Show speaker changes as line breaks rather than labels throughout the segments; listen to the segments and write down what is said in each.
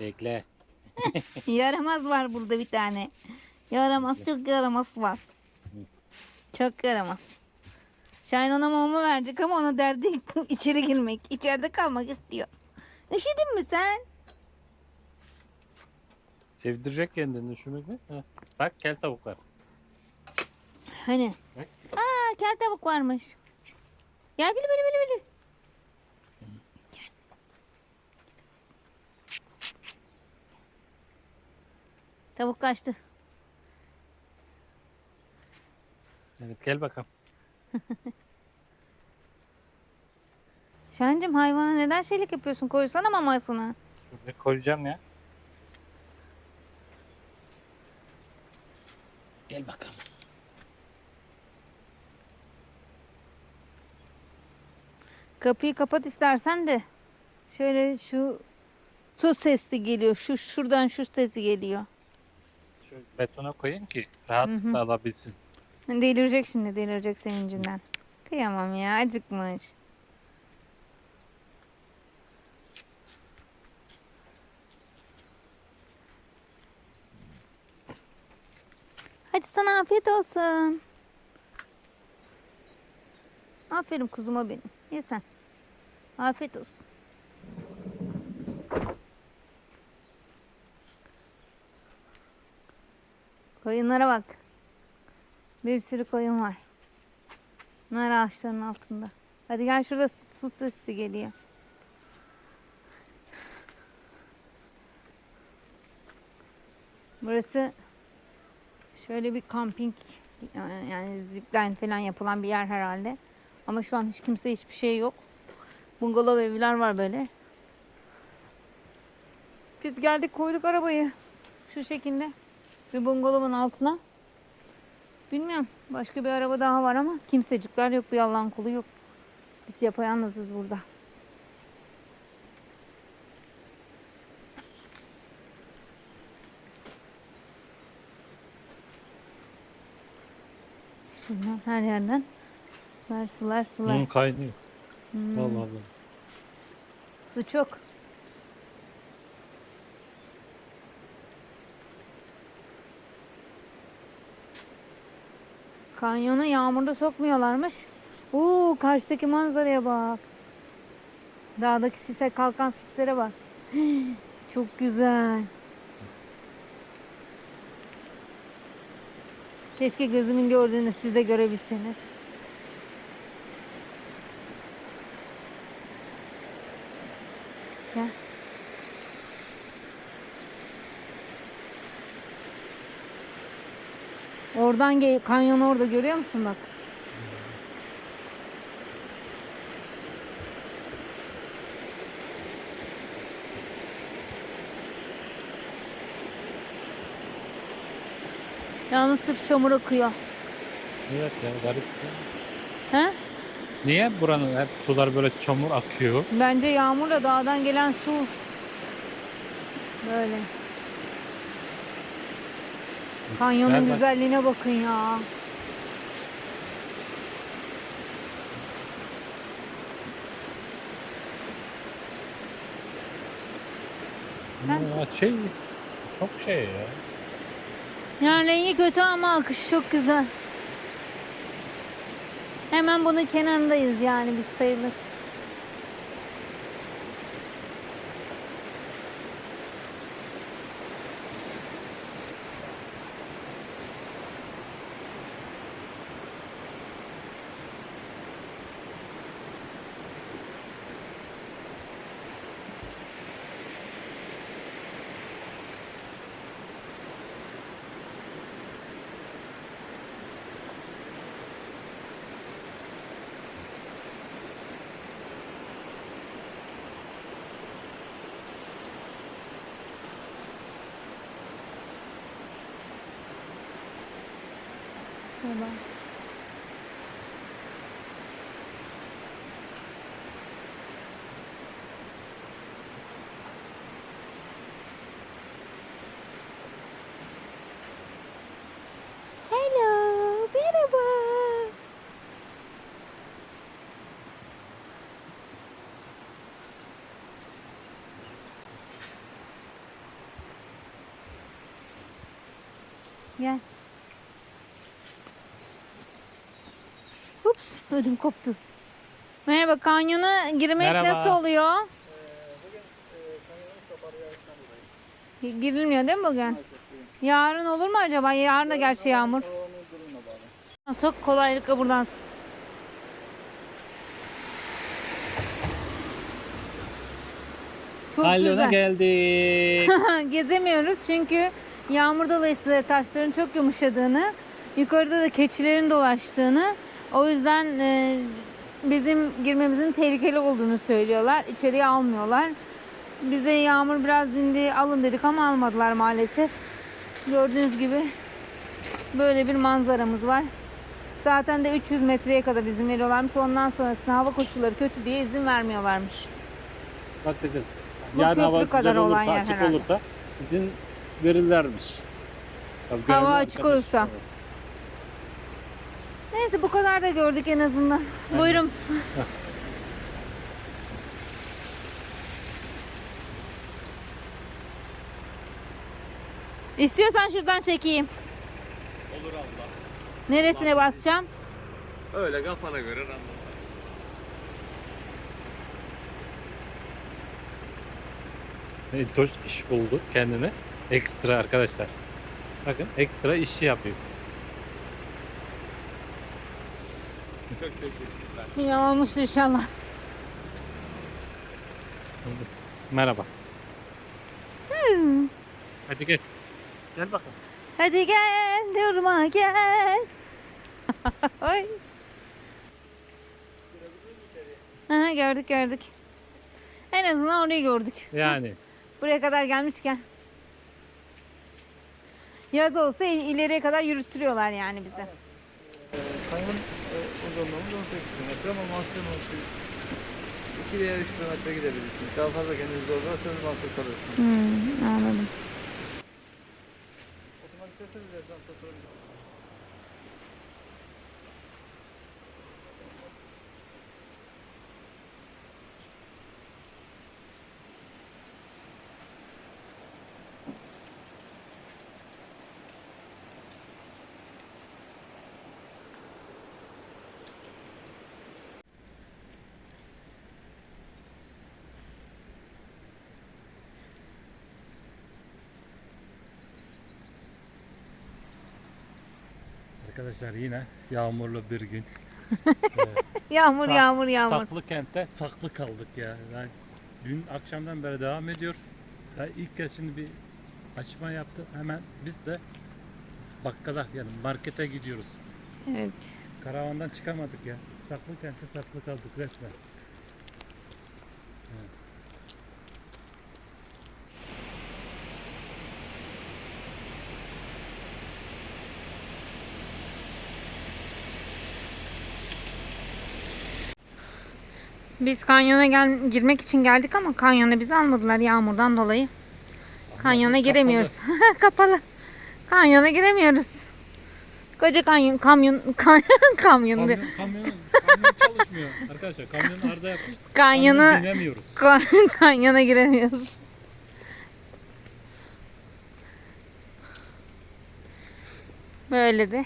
Bekle.
Yaramaz var burada bir tane. Yaramaz çok yaramaz var. Çok yaramaz. Şahin ona mama verecek ama ona derdi içeri girmek. İçeride kalmak istiyor. Üşüdün mü sen?
Sevdirecek kendini şunu bir. Ha. Bak kel tavuklar.
Hani?
Bak.
Aa kel tavuk varmış. Gel bili bili bili bili. Tavuk kaçtı.
Evet gel bakalım.
Şahin'cim hayvana neden şeylik yapıyorsun? Koysana mamasını.
Şuraya koyacağım ya. Gel bakalım.
Kapıyı kapat istersen de. Şöyle şu su sesi geliyor. Şu şuradan şu sesi geliyor.
Betona koyayım ki
Hı hı.
alabilsin.
Delirecek şimdi delirecek sevincinden. Kıyamam ya acıkmış. Hadi sana afiyet olsun. Aferin kuzuma benim. Ye sen. Afiyet olsun. Koyunlara bak. Bir sürü koyun var. Nar ağaçlarının altında. Hadi gel şurada su sesi geliyor. Burası şöyle bir kamping yani zipline falan yapılan bir yer herhalde. Ama şu an hiç kimse hiçbir şey yok. Bungalov evler var böyle. Biz geldik koyduk arabayı şu şekilde bir bungalovun altına. Bilmiyorum. Başka bir araba daha var ama kimsecikler yok. Bir Allah'ın kulu yok. Biz yapayalnızız burada. Şundan her yerden sular sular sular.
Hı, kaynıyor.
Hmm,
vallahi.
Su çok. Kanyona yağmurda sokmuyorlarmış. Oo karşıdaki manzaraya bak. Dağdaki sise kalkan sislere bak. Çok güzel. Keşke gözümün gördüğünü siz de görebilseniz. Oradan gel, kanyon orada görüyor musun bak? Yalnız sırf çamur akıyor.
Evet ya garip.
He?
Niye buranın hep sular böyle çamur akıyor?
Bence yağmurla dağdan gelen su böyle. Kanyonun
Ver bak.
güzelliğine bakın ya. Ben-
Ya şey çok şey ya.
Yani rengi kötü ama akışı çok güzel. Hemen bunun kenarındayız yani biz sayılır. Diba? Hello! Beautiful! Yeah. Ups ödüm koptu. Merhaba kanyona girmek
Merhaba.
nasıl oluyor? Girilmiyor değil mi bugün? Yarın olur mu acaba? Yarın da gerçi yağmur. Sok kolaylıkla buradan. Çok
Kalyona
güzel.
geldik.
Gezemiyoruz çünkü yağmur dolayısıyla taşların çok yumuşadığını, yukarıda da keçilerin dolaştığını, o yüzden e, bizim girmemizin tehlikeli olduğunu söylüyorlar. İçeriye almıyorlar. Bize yağmur biraz dindi, alın dedik ama almadılar maalesef. Gördüğünüz gibi böyle bir manzaramız var. Zaten de 300 metreye kadar izin veriyorlarmış. Ondan sonrasında hava koşulları kötü diye izin vermiyorlarmış.
Bakacağız.
Bu
Yarın hava
kadar
güzel
olan
olursa,
yer
açık
herhalde.
olursa izin verirlermiş. Tabii
Hava açık olursa.
evet.
Neyse bu kadar da gördük en azından. Buyurun. İstiyorsan şuradan çekeyim.
Olur abla.
Neresine basacağım?
Öyle kafana göre random.
Eltoş iş buldu kendine. Ekstra arkadaşlar. Bakın ekstra işi yapıyor.
Çok teşekkürler.
Bilmiyorum olmuştur inşallah.
Merhaba.
Hmm.
Hadi gel. Gel bakalım.
Hadi gel durma gel. Ay. Aha, gördük gördük. En azından orayı gördük.
Yani.
Buraya kadar gelmişken. Yaz olsa il- ileriye kadar yürütüyorlar yani bize.
Kanyon uzunluğumuz 18 kilometre ama maksimum 2 veya 3 kilometre gidebilirsiniz. Daha fazla kendinizi zorlarsanız mahsur kalırsınız.
Hmm, anladım.
Otomatik isterseniz birazdan
Arkadaşlar yine yağmurlu bir gün.
Yağmur
Sak-
yağmur yağmur.
Saklı kentte saklı kaldık ya. Yani dün akşamdan beri devam ediyor. Ya ilk kez şimdi bir açma yaptı. Hemen biz de bakkala yani markete gidiyoruz.
Evet.
Karavandan çıkamadık ya. Saklı kentte saklı kaldık resmen.
Biz kanyona gel girmek için geldik ama kanyona bizi almadılar yağmurdan dolayı. Kanyona giremiyoruz. Kapalı. Kanyona giremiyoruz. Koca kanyon, kamyon, kan- kamyon,
Kamyon, kamyon, kamyon çalışmıyor arkadaşlar. Kamyon arıza yapmış.
kanyona, kanyona giremiyoruz. Böyle de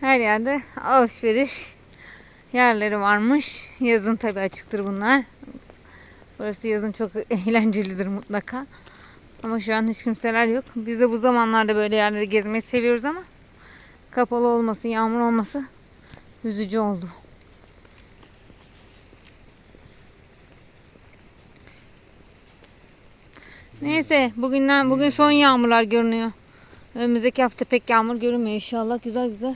her yerde alışveriş yerleri varmış. Yazın tabi açıktır bunlar. Burası yazın çok eğlencelidir mutlaka. Ama şu an hiç kimseler yok. Biz de bu zamanlarda böyle yerleri gezmeyi seviyoruz ama kapalı olması, yağmur olması üzücü oldu. Neyse bugünden bugün son yağmurlar görünüyor. Önümüzdeki hafta pek yağmur görünmüyor inşallah. Güzel güzel.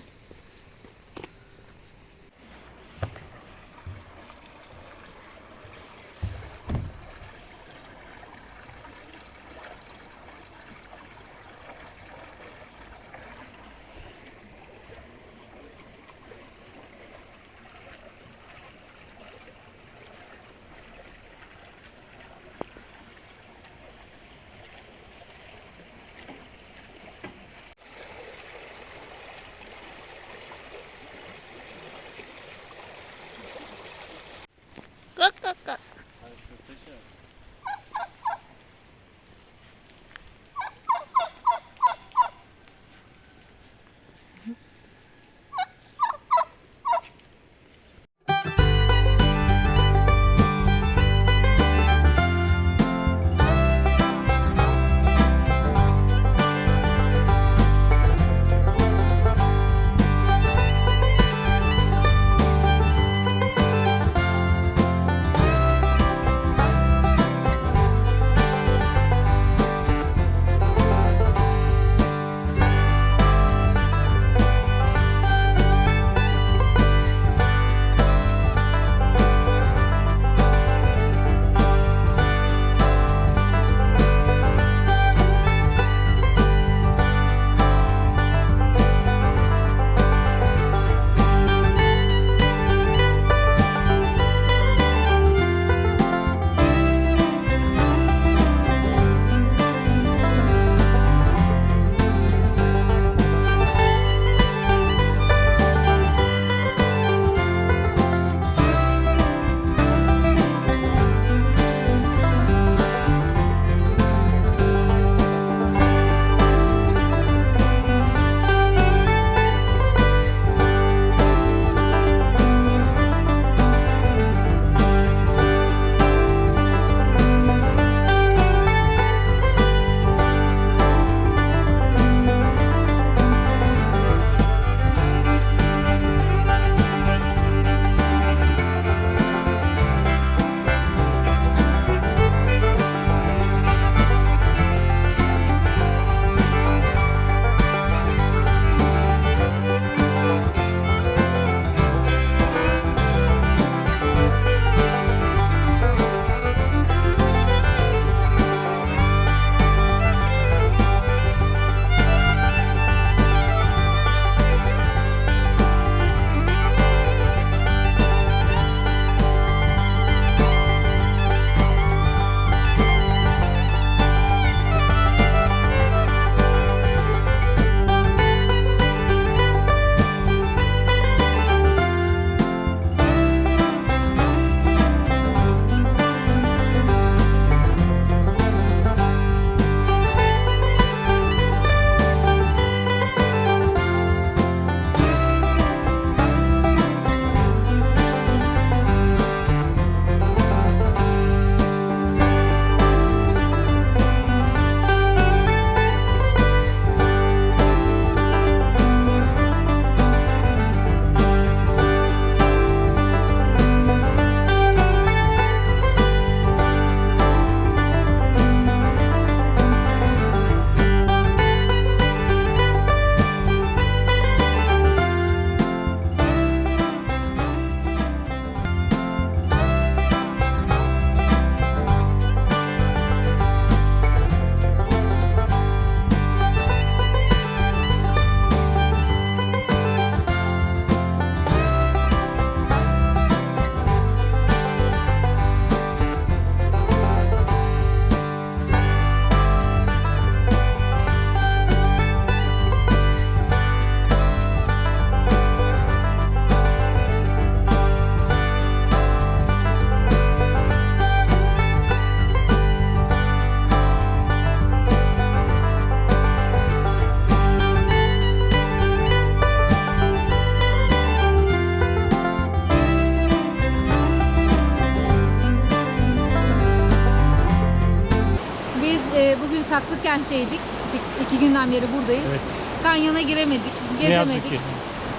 Saklıkent'teydik. İki- iki günden beri buradayız.
Evet.
Kanyona giremedik, gezemedik.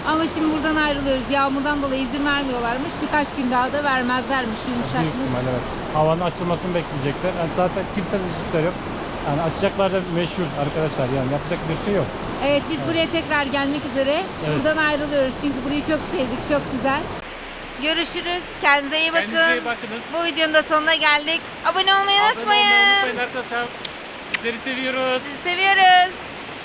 Ama şimdi buradan ayrılıyoruz. Yağmurdan dolayı izin vermiyorlarmış. Birkaç gün daha da vermezlermiş. Yumuşakmış.
evet. Havanın açılmasını bekleyecekler. Yani zaten kimsenin ışıkları yok. Yani açacaklar da meşhur arkadaşlar yani yapacak bir şey yok.
Evet biz buraya tekrar gelmek üzere.
Evet.
Buradan ayrılıyoruz çünkü burayı çok sevdik. Çok güzel. Görüşürüz. Kendinize iyi bakın.
Kendinize iyi bakınız.
Bu videonun da sonuna geldik. Abone olmayı unutmayın.
Abone olmayı unutmayın arkadaşlar. Sizleri seviyoruz.
Sizi seviyoruz.